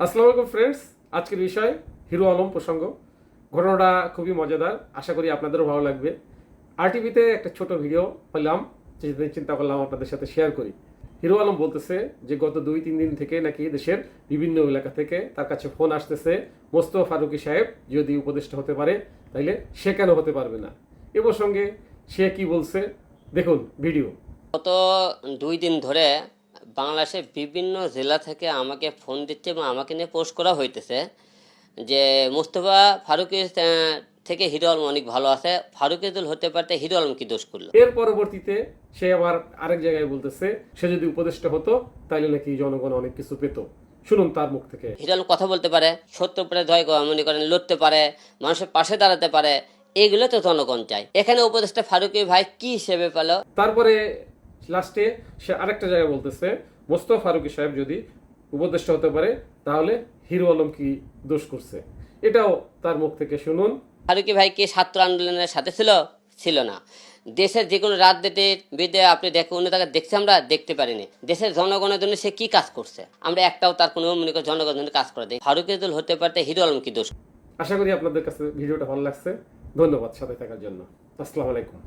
আসসালামু আলাইকুম ফ্রেন্ডস আজকের বিষয় হিরো আলম প্রসঙ্গ। ঘটনাটা খুবই মজাদার, আশা করি আপনাদেরও ভালো লাগবে। আরটিভিতে একটা ছোট ভিডিও পেলাম যেদিন চিন্তা করলাম আপনাদের সাথে শেয়ার করি। হিরো আলম বলতেছে যে, গত দুই, তিন দিন থেকে নাকি দেশের বিভিন্ন এলাকা থেকে তার কাছে ফোন আসতেছে, মোস্তফা ফারুকি সাহেব, যদি উপদেষ্টা হতে পারে, তাইলে সে কেন হতে পারবে না? এ প্রসঙ্গে সে কি বলছে, দেখুন ভিডিও গত দুই দিন ধরে বাংলাদেশের বিভিন্ন জেলা থেকে আমাকে ফোন দিচ্ছে এবং আমাকে নিয়ে পোস্ট করা হইতেছে যে মুস্তফা ফারুকি থেকে হিরো আলম অনেক ভালো আছে। ফারুকিদুল হতে পারতে হিরো আলম কি দোষ করল? এর পরবর্তীতে সে আবার আরেক জায়গায় বলতেছে সে যদি উপদেষ্টা হতো তাহলে নাকি জনগণ অনেক কিছু পেত। শুনুন তার মুখ থেকে। হিরো আলম কথা বলতে পারে সত্য উপরে করে মনে করেন লড়তে পারে মানুষের পাশে দাঁড়াতে পারে এগুলো তো জনগণ চায়। এখানে উপদেষ্টা ফারুকি ভাই কি হিসেবে পেল? তারপরে লাস্টে সে আরেকটা জায়গায় বলতেছে মোস্তফা ফারুকি সাহেব যদি উপদেষ্টা হতে পারে তাহলে হিরো আলম কি দোষ করছে? এটাও তার মুখ থেকে শুনুন। ফারুকি ভাই কি ছাত্র আন্দোলনের সাথে ছিল? ছিল না। দেশের যে কোনো রাজনীতির বিদে আপনি দেখে অন্য তাকে দেখছি আমরা দেখতে পারিনি। দেশের জনগণের জন্য সে কি কাজ করছে? আমরা একটাও তার কোনো মনে করি জনগণের জন্য কাজ করে দিই ফারুকিদুল হতে পারতে হিরো আলম কি দোষ? আশা করি আপনাদের কাছে ভিডিওটা ভালো লাগছে। ধন্যবাদ সাথে থাকার জন্য। আসসালামু আলাইকুম।